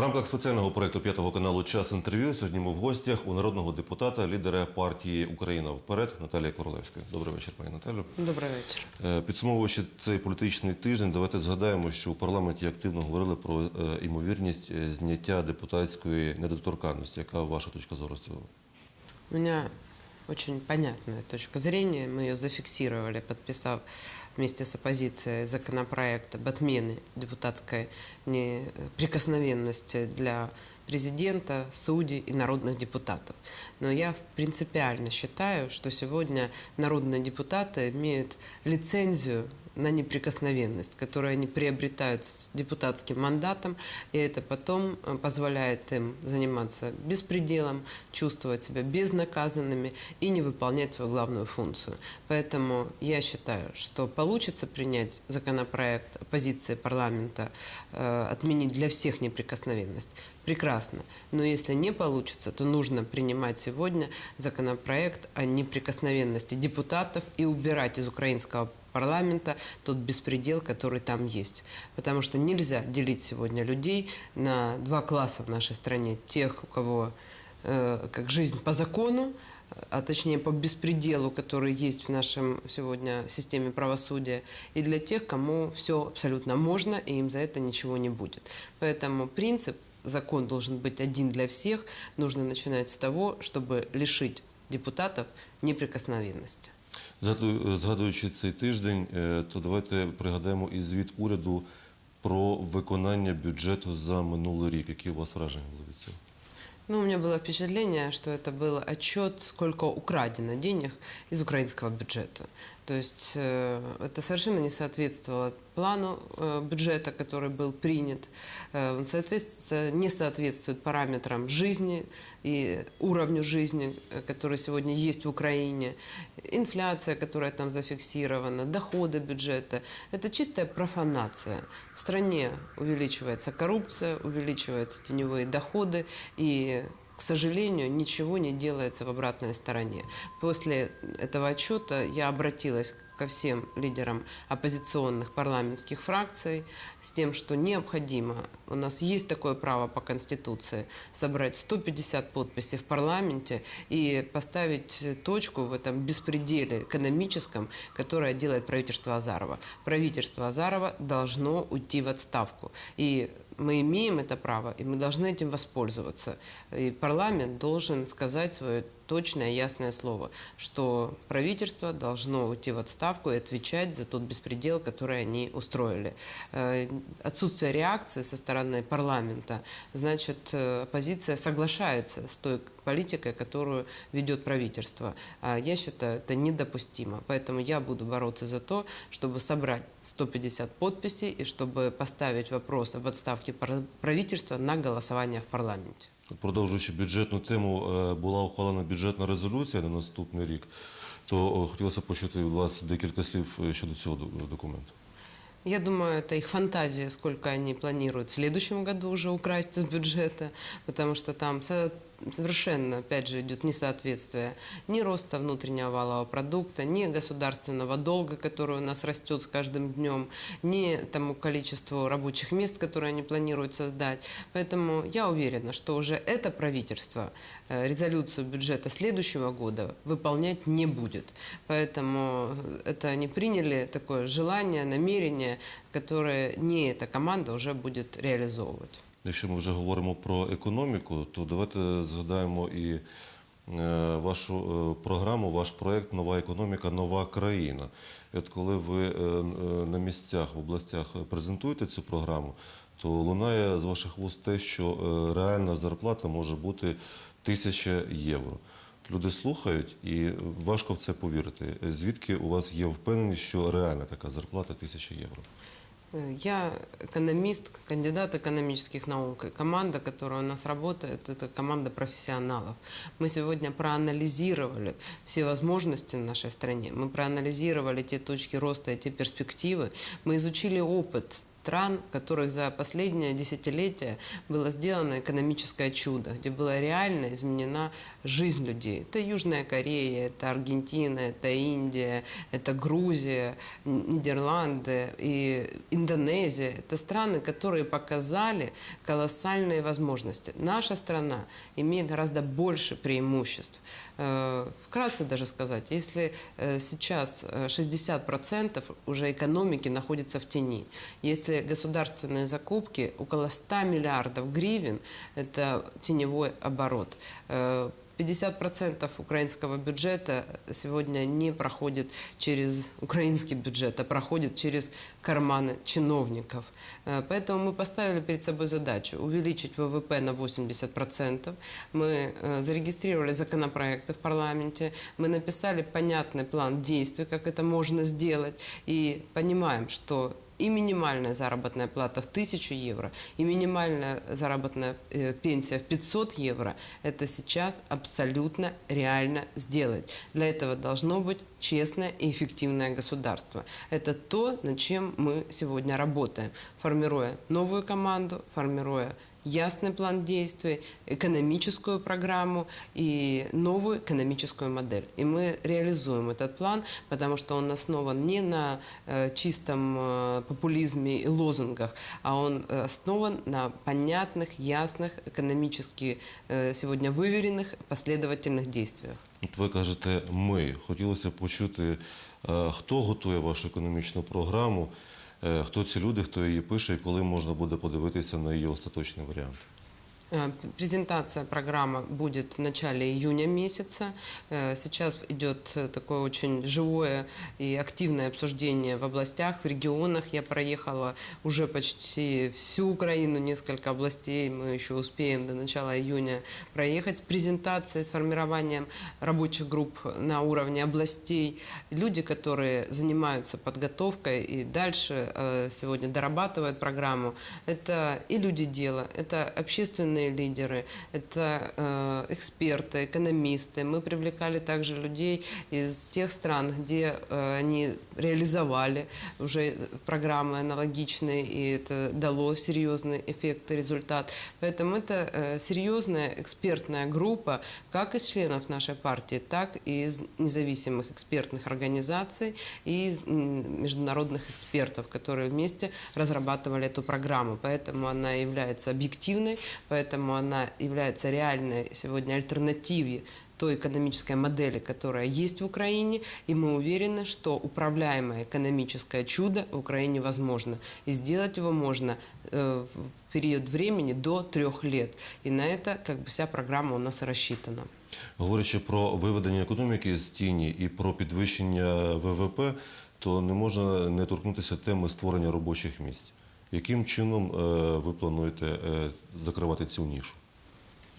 рамках спеціального проєкту п'ятого каналу Час інтерв'ю сьогодні ми в гостях у народного депутата, лідера партії Україна вперед Наталія Королевська. Добрий вечір, пані Наталю. Добрий вечір. Е, Підсумовуючи цей політичний тиждень, давайте згадаємо, що у парламенті активно говорили про ймовірність імовірність е, зняття депутатської недоторканності. Яка ваша точка зору з цього? У меня очень понятная точка зрения. Мы ее зафиксировали, подписав вместе с оппозицией законопроект об отмене депутатской неприкосновенности для президента, судей и народных депутатов. Но я принципиально считаю, что сегодня народные депутаты имеют лицензию на неприкосновенность, которую они приобретают с депутатским мандатом, и это потом э, позволяет им заниматься беспределом, чувствовать себя безнаказанными и не выполнять свою главную функцию. Поэтому я считаю, что получится принять законопроект оппозиции парламента, э, отменить для всех неприкосновенность. Прекрасно. Но если не получится, то нужно принимать сегодня законопроект о неприкосновенности депутатов и убирать из украинского парламента тот беспредел, который там есть. Потому что нельзя делить сегодня людей на два класса в нашей стране. Тех, у кого э, как жизнь по закону, а точнее по беспределу, который есть в нашем сегодня системе правосудия, и для тех, кому все абсолютно можно, и им за это ничего не будет. Поэтому принцип закон должен быть один для всех. Нужно начинать с того, чтобы лишить депутатов неприкосновенности. Згадую- Згадуючи цей тиждень, е, то давайте пригадаємо і звіт уряду про виконання бюджету за минулий рік. Які у вас враження були від цього? Ну, у меня было впечатление, что это был отчет, сколько украдено денег из украинского бюджета. То есть э, это совершенно не соответствовало плану э, бюджета, который был принят. Э, он соответствует, не соответствует параметрам жизни и уровню жизни, э, который сегодня есть в Украине. Инфляция, которая там зафиксирована, доходы бюджета. Это чистая профанация. В стране увеличивается коррупция, увеличиваются теневые доходы и к сожалению, ничего не делается в обратной стороне. После этого отчета я обратилась ко всем лидерам оппозиционных парламентских фракций с тем, что необходимо, у нас есть такое право по Конституции, собрать 150 подписей в парламенте и поставить точку в этом беспределе экономическом, которое делает правительство Азарова. Правительство Азарова должно уйти в отставку. И мы имеем это право, и мы должны этим воспользоваться. И парламент должен сказать свое точное, ясное слово, что правительство должно уйти в отставку и отвечать за тот беспредел, который они устроили. Э, Отсутствие реакции со стороны парламента, значит, э, оппозиция соглашается с той политикой, которую ведет правительство. А Я считаю, это недопустимо. Поэтому я буду бороться за то, чтобы собрать 150 подписей и чтобы поставить вопрос об отставке правительства на голосование в парламенте. Продовжуючи бюджетну тему, е, була ухвалена бюджетна резолюція на наступний рік. То е, хотілося почути у вас декілька слів е, щодо цього документу. Я думаю, это их фантазия, сколько они планируют в следующем году уже украсть из бюджета, потому что там совершенно, опять же, идет несоответствие ни роста внутреннего валового продукта, ни государственного долга, который у нас растет с каждым днем, ни тому количеству рабочих мест, которые они планируют создать. Поэтому я уверена, что уже это правительство э, резолюцию бюджета следующего года выполнять не будет. Поэтому это они приняли такое желание, намерение, которое не эта команда уже будет реализовывать. Якщо ми вже говоримо про економіку, то давайте згадаємо і е, вашу е, програму, ваш проект Нова економіка, нова країна. От коли ви е, на місцях в областях презентуєте цю програму, то лунає з ваших вуст те, що реальна зарплата може бути тисяча євро. Люди слухають і важко в це повірити. Звідки у вас є впевненість, що реальна така зарплата тисяча євро? Э, Я экономист, кандидат экономических наук. И команда, которая у нас работает, это команда профессионалов. Мы сегодня проанализировали все возможности в нашей стране. Мы проанализировали те точки роста и те перспективы. Мы изучили опыт стран, в которых за последнее десятилетие было сделано экономическое чудо, где была реально изменена жизнь людей. Это Южная Корея, это Аргентина, это Индия, это Грузия, Нидерланды и Индонезия. Это страны, которые показали колоссальные возможности. Наша страна имеет гораздо больше преимуществ. Э, Вкратце даже сказать, если э, сейчас э, 60% уже экономики находится в тени, если государственные закупки около 100 миллиардов гривен, это теневой оборот. Э, 50% украинского бюджета сегодня не проходит через украинский бюджет, а проходит через карманы чиновников. Э, Поэтому мы поставили перед собой задачу увеличить ВВП на 80%. Мы э, зарегистрировали законопроекты в парламенте, мы написали понятный план действий, как это можно сделать, и понимаем, что и минимальная заработная плата в 1000 евро, и минимальная заработная э, пенсия в 500 евро, это сейчас абсолютно реально сделать. Для этого должно быть честное и эффективное государство. Это то, над чем мы сегодня работаем, формируя новую команду, формируя ясный план действий, экономическую программу и новую экономическую модель. И мы реализуем этот план, потому что он основан не на э, чистом э, популизме и лозунгах, а он э, основан на понятных, ясных, экономически э, сегодня выверенных, последовательных действиях. От ви кажете ми. Хотілося б почути, е, хто готує вашу економічну програму, е, хто ці люди, хто її пише, і коли можна буде подивитися на її остаточний варіант. Э, Презентация программы будет в начале июня месяца. Э, Сейчас идет э, такое очень живое и активное обсуждение в областях, в регионах. Я проехала уже почти всю Украину, несколько областей. Мы еще успеем до начала июня проехать с презентацией, с формированием рабочих групп на уровне областей. Люди, которые занимаются подготовкой и дальше сегодня дорабатывают программу, это и люди дела, это общественные лидеры, это э, эксперты, экономисты. Мы привлекали также людей из тех стран, где э, они реализовали уже программы аналогичные, и это дало серьезный эффект и результат. Поэтому это э, серьезная экспертная группа как из членов нашей партии, так и из независимых экспертных организаций и из международных экспертов, которые вместе разрабатывали эту программу. Поэтому она является объективной, поэтому она является реальной сегодня альтернативой той экономической модели, которая есть в Украине, и мы уверены, что управляемое экономическое чудо в Украине возможно. И сделать его можно э, в период времени до трех лет. И на это как бы вся программа у нас и рассчитана. Говорячи про виведення економіки з тіні і про підвищення ВВП, то не можна не торкнутися теми створення робочих місць. Яким чином ви плануєте закривати цю нішу?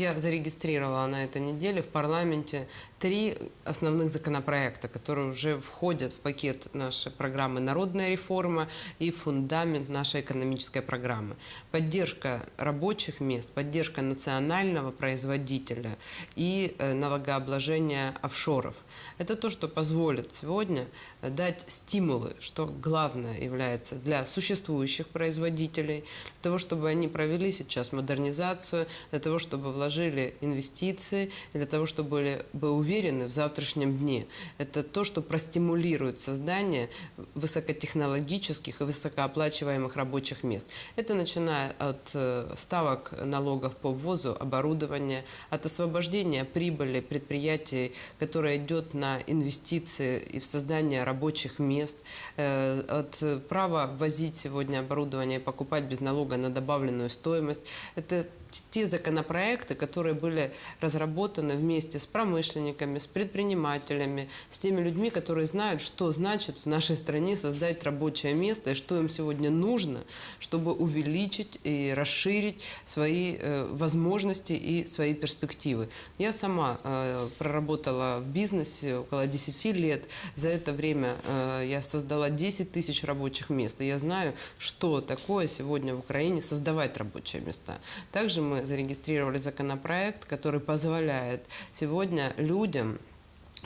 Я зарегистрировала на этой неделе в парламенте три основных законопроекта, которые уже входят в пакет нашей программы «Народная реформа» и фундамент нашей экономической программы. Поддержка рабочих мест, поддержка национального производителя и э, налогообложение офшоров. Это то, что позволит сегодня э, дать стимулы, что главное является для существующих производителей, для того, чтобы они провели сейчас модернизацию, для того, чтобы вложили инвестиции, для того, чтобы были бы уверены в завтрашнем дне. Это то, что простимулирует создание высокотехнологических и высокооплачиваемых рабочих мест. Это начиная от э, ставок налогов по ввозу оборудования, от освобождения прибыли предприятий, которая идет на инвестиции и в создание рабочих мест, э, от права ввозить сегодня оборудование и покупать без налога на добавленную стоимость. Это те законопроекты, которые были разработаны вместе с промышленниками, с предпринимателями, с теми людьми, которые знают, что значит в нашей стране создать рабочее место и что им сегодня нужно, чтобы увеличить и расширить свои э, возможности и свои перспективы. Я сама э, проработала в бизнесе около 10 лет. За это время э, я создала 10 тысяч рабочих мест. И я знаю, что такое сегодня в Украине создавать рабочие места. Также мы зарегистрировали законопроект, который позволяет сегодня людям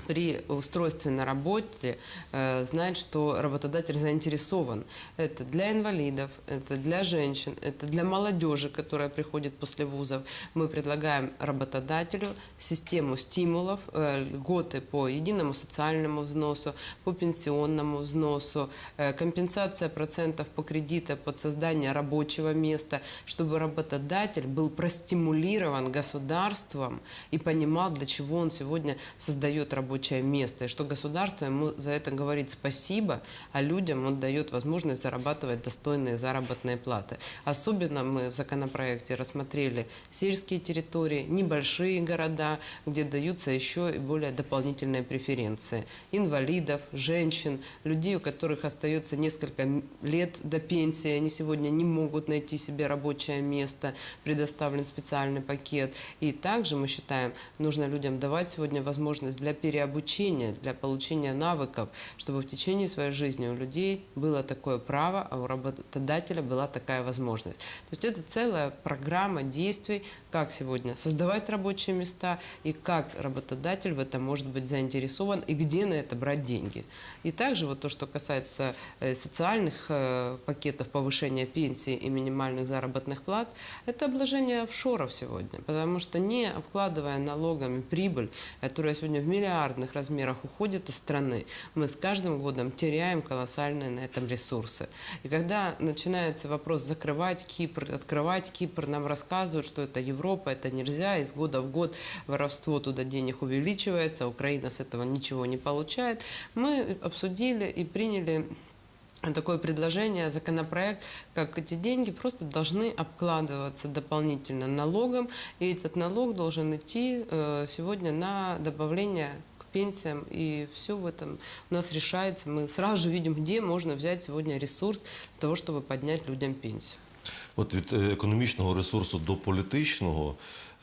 при устройстве на работе э, знать, что работодатель заинтересован. Это для инвалидов, это для женщин, это для молодежи, которая приходит после вузов. Мы предлагаем работодателю систему стимулов, э, льготы по единому социальному взносу, по пенсионному взносу, э, компенсация процентов по кредитам под создание рабочего места, чтобы работодатель был простимулирован государством и понимал, для чего он сегодня создает рабочее место, и что государство ему за это говорит спасибо, а людям он дает возможность зарабатывать достойные заработные платы. Особенно мы в законопроекте рассмотрели сельские территории, небольшие города, где даются еще и более дополнительные преференции. Инвалидов, женщин, людей, у которых остается несколько лет до пенсии, они сегодня не могут найти себе рабочее место, предоставлен специальный пакет. И также мы считаем, нужно людям давать сегодня возможность для переобучения, для получения навыков, чтобы в течение своей жизни у людей было такое право, а у работодателя была такая возможность. То есть это целая программа действий, как сегодня создавать рабочие места и как работодатель в этом может быть заинтересован и где на это брать деньги. И также вот то, что касается э, социальных э, пакетов повышения пенсии и минимальных заработных плат, это обложение офшоров сегодня, потому что не обкладывая налогами прибыль, которая сегодня в миллиардных размерах уходит из страны, мы с каждым годом теряем колоссальные на этом ресурсы. И когда начинается вопрос закрывать Кипр, открывать Кипр, нам рассказывают, что это Европа, это нельзя, из года в год воровство туда денег увеличивается, Украина с этого ничего не получает. Мы обсудили и приняли такое предложение, законопроект, как эти деньги просто должны обкладываться дополнительно налогом, и этот налог должен идти э, сегодня на добавление пенсиям, и все в этом у нас решается. Мы сразу же видим, где можно взять сегодня ресурс для того, чтобы поднять людям пенсию. От від е, економічного ресурсу до політичного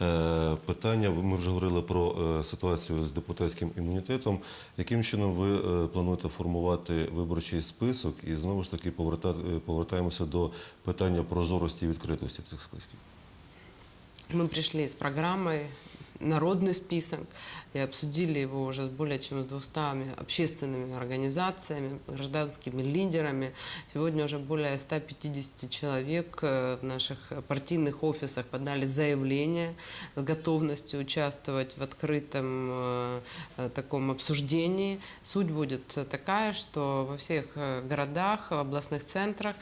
е, питання. Ми вже говорили про е, ситуацію з депутатським імунітетом. Яким чином ви е, плануєте формувати виборчий список? І знову ж таки повертати- е, повертаємося до питання прозорості і відкритості цих списків. Мы пришли с программой народный список и обсудили его уже с более чем с 200 общественными организациями, гражданскими лидерами. Сегодня уже более 150 человек э, в наших партийных офисах подали заявление с готовностью участвовать в открытом э, таком обсуждении. Суть будет такая, что во всех э, городах, областных центрах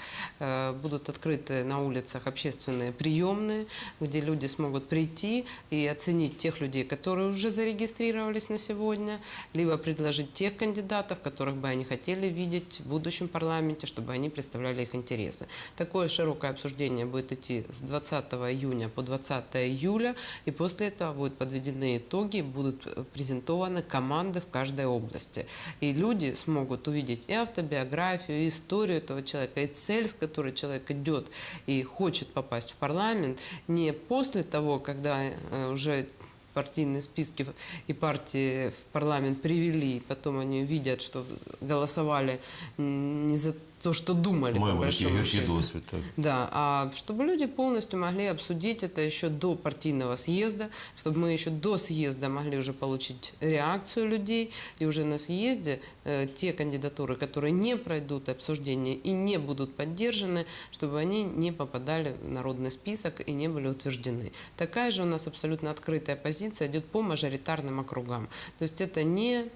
будут открыты на улицах общественные приемные, где люди смогут прийти и оценить тех людей, которые уже зарегистрировались на сегодня, либо предложить тех кандидатов, которых бы они хотели видеть в будущем парламенте, чтобы они представляли их интересы. Такое широкое обсуждение будет идти с 20 июня по 20 июля, и после этого будут подведены итоги, будут презентованы команды в каждой области. И люди смогут увидеть и автобиографию, и историю этого человека, и цель, с которой человек идет и хочет попасть в парламент, не после того, когда э, уже партийные списки и партии в парламент привели, потом они видят, что голосовали не за то, что думали, по Маємо такий большому гіркий счету. досвід. Так. Да, а чтобы люди полностью могли обсудить это еще до партийного съезда, чтобы мы еще до съезда могли уже получить реакцию людей, и уже на съезде э, те кандидатуры, которые не пройдут обсуждение и не будут поддержаны, чтобы они не попадали в народный список и не были утверждены. Такая же у нас абсолютно открытая позиция идет по мажоритарным округам. То есть это не м,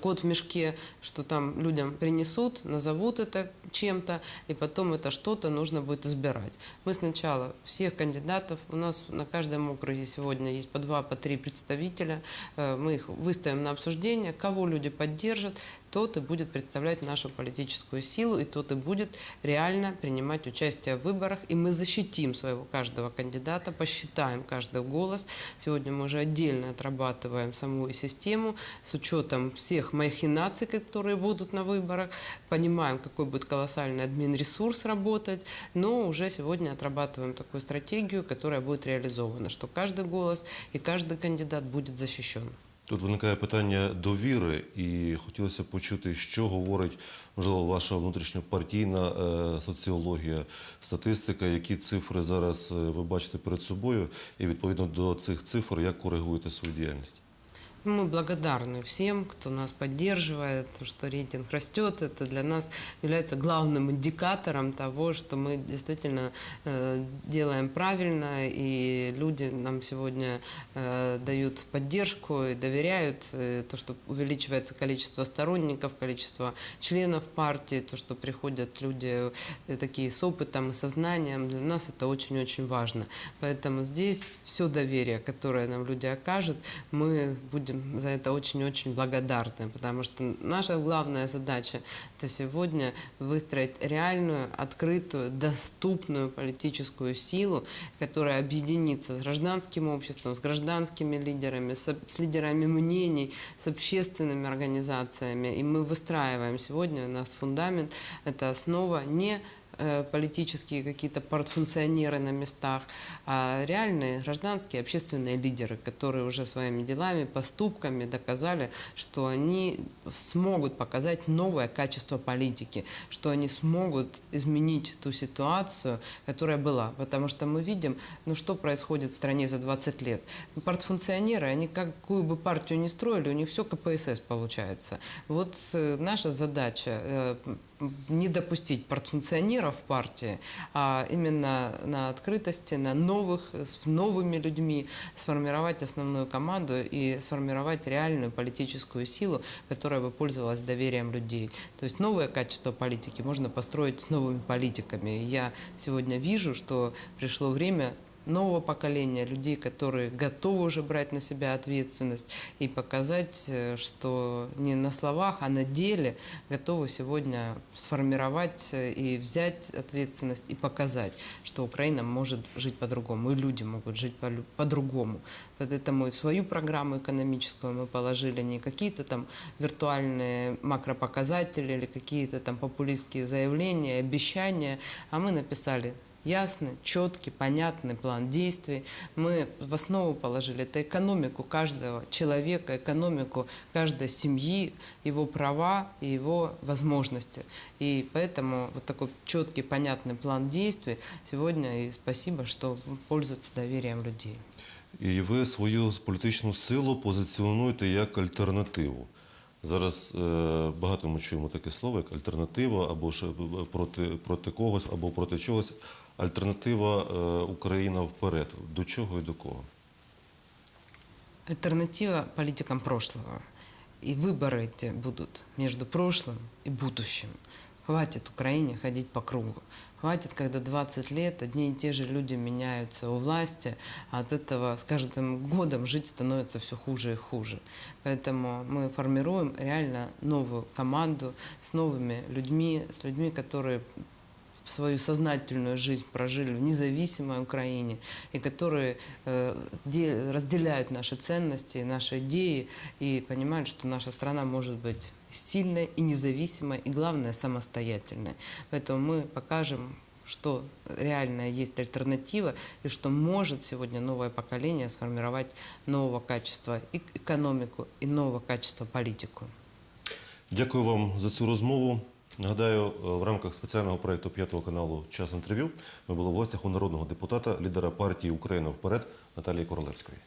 кот в мешке, что там людям принесут, назовут это чем-то, и потом это что-то нужно будет избирать. Мы сначала всех кандидатов, у нас на каждом округе сегодня есть по два, по три представителя, э, мы их выставим на обсуждение, кого люди поддержат, тот и будет представлять нашу политическую силу, и тот и будет реально принимать участие в выборах, и мы защитим своего каждого кандидата, посчитаем каждый голос. Сегодня мы уже отдельно отрабатываем саму систему с учетом всех махинаций, которые будут на выборах, понимаем, какой будет колоссальный админ-ресурс работать, но уже сегодня отрабатываем такую стратегию, которая будет реализована, что каждый голос и каждый кандидат будет защищен. Тут виникає питання довіри, і хотілося б почути, що говорить можливо ваша внутрішньопартійна е, соціологія, статистика, які цифри зараз е, ви бачите перед собою, і відповідно до цих цифр як коригуєте свою діяльність. Мы благодарны всем, кто нас поддерживает, то, что рейтинг растет. Это для нас является главным индикатором того, что мы действительно э, делаем правильно, и люди нам сегодня э, дают поддержку и доверяют. э, то, что увеличивается количество сторонников, количество членов партии, то, что приходят люди э, такие с опытом и сознанием, для нас это очень-очень важно. Поэтому здесь все доверие, которое нам люди окажут, мы будем за это очень-очень благодарны, потому что наша главная задача – это сегодня выстроить реальную, открытую, доступную политическую силу, которая объединится с гражданским обществом, с гражданскими лидерами, с, с лидерами мнений, с общественными организациями. И мы выстраиваем сегодня, у нас фундамент, это основа не политические какие-то портфункционеры на местах, а реальные гражданские общественные лидеры, которые уже своими делами, поступками доказали, что они смогут показать новое качество политики, что они смогут изменить ту ситуацию, которая была. Потому что мы видим, ну что происходит в стране за 20 лет. Ну, Портфункционеры, они какую бы партию ни строили, у них все КПСС получается. Вот э, наша задача э, не допустить портфункционеров в партии, а именно на открытости, на новых, с новыми людьми сформировать основную команду и сформировать реальную политическую силу, которая бы пользовалась доверием людей. То есть новое качество политики можно построить с новыми политиками. Я сегодня вижу, что пришло время нового поколения, людей, которые готовы уже брать на себя ответственность и показать, э, что не на словах, а на деле готовы сегодня сформировать э, и взять ответственность и показать, что Украина может жить по-другому, и люди могут жить по- по-другому. Поэтому и в свою программу экономическую мы положили не какие-то там виртуальные макропоказатели или какие-то там популистские заявления, обещания, а мы написали ясный, четкий, понятный план действий. Мы в основу положили это экономику каждого человека, экономику каждой семьи, его права и его возможности. И поэтому вот такой четкий, понятный план действий сегодня и спасибо, что пользуется доверием людей. І ви свою політичну силу позиціонуєте як альтернативу. Зараз е, багато ми чуємо таке слово, як альтернатива, або ж проти, проти когось, або проти чогось. Альтернатива е, Україна вперед. До чого і до кого? Альтернатива политикам прошлого. И выборы эти будут между прошлым и будущим. Хватит Украине ходить по кругу. Хватит, когда 20 лет одни и те же люди меняются у власти, а от этого с каждым годом жить становится все хуже и хуже. Поэтому мы формируем реально новую команду с новыми людьми, с людьми, которые свою сознательную жизнь прожили в независимой Украине и которые э, де- разделяют наши ценности, наши идеи и понимают, что наша страна может быть сильной и независимой и, главное, самостоятельной. Поэтому мы покажем что реально есть альтернатива и что может сегодня новое поколение сформировать нового качества и экономику и нового качества политику. Дякую вам за цю розмову. Нагадаю, е, в рамках спеціального проєкту п'ятого каналу Час інтерв'ю ми були в гостях у народного депутата, лідера партії Україна вперед Наталії Королевської.